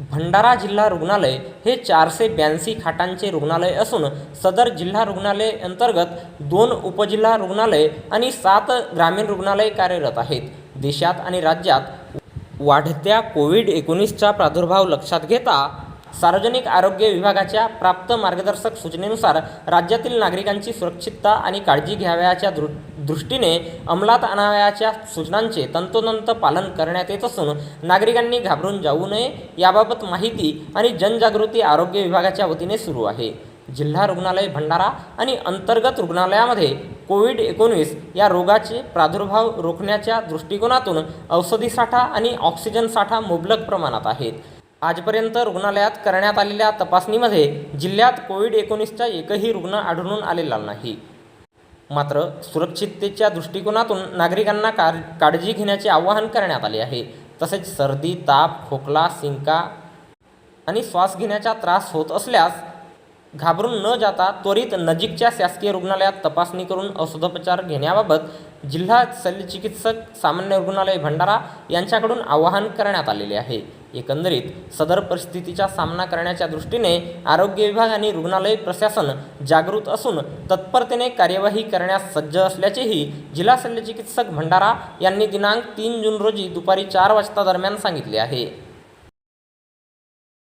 भंडारा जिल्हा रुग्णालय हे चारशे ब्याऐंशी खाटांचे रुग्णालय असून सदर जिल्हा रुग्णालय अंतर्गत दोन उपजिल्हा रुग्णालय आणि सात ग्रामीण रुग्णालय कार्यरत आहेत. देशात आणि राज्यात वाढत्या कोविड एकोणीसचा प्रादुर्भाव लक्षात घेता सार्वजनिक आरोग्य विभागाच्या प्राप्त मार्गदर्शक सूचनेनुसार राज्यातील नागरिकांची सुरक्षितता आणि काळजी घ्यावयाच्या दृ दृष्टीने अंमलात आणावयाच्या सूचनांचे तंतोतंत पालन करण्यात येत असून नागरिकांनी घाबरून जाऊ नये याबाबत माहिती आणि जनजागृती आरोग्य विभागाच्या वतीने सुरू आहे. जिल्हा रुग्णालय भंडारा आणि अंतर्गत रुग्णालयामध्ये कोविड एकोणीस या रोगाचे प्रादुर्भाव रोखण्याच्या दृष्टिकोनातून औषधी साठा आणि ऑक्सिजन साठा मुबलक प्रमाणात आहेत. आजपर्यंत रुग्णालयात करण्यात आलेल्या तपासणीमध्ये जिल्ह्यात कोविड एकोणीसचा एकही रुग्ण आढळून आलेला नाही. मात्र सुरक्षिततेच्या दृष्टिकोनातून नागरिकांना का काळजी घेण्याचे आवाहन करण्यात आले आहे. तसेच सर्दी ताप खोकला सिंका आणि श्वास घेण्याचा त्रास होत असल्यास घाबरून न जाता त्वरित नजीकच्या शासकीय रुग्णालयात तपासणी करून औषधोपचार घेण्याबाबत जिल्हा शल्यचिकित्सक सामान्य रुग्णालय भंडारा यांच्याकडून आवाहन करण्यात आलेले आहे. एकंदरीत सदर परिस्थितीचा सामना करण्याच्या दृष्टीने आरोग्य विभाग आणि रुग्णालय प्रशासन जागृत असून तत्परतेने कार्यवाही करण्यास सज्ज असल्याचेही जिल्हा शल्यचिकित्सक भंडारा यांनी दिनांक तीन जून रोजी दुपारी चार वाजता दरम्यान सांगितले आहे.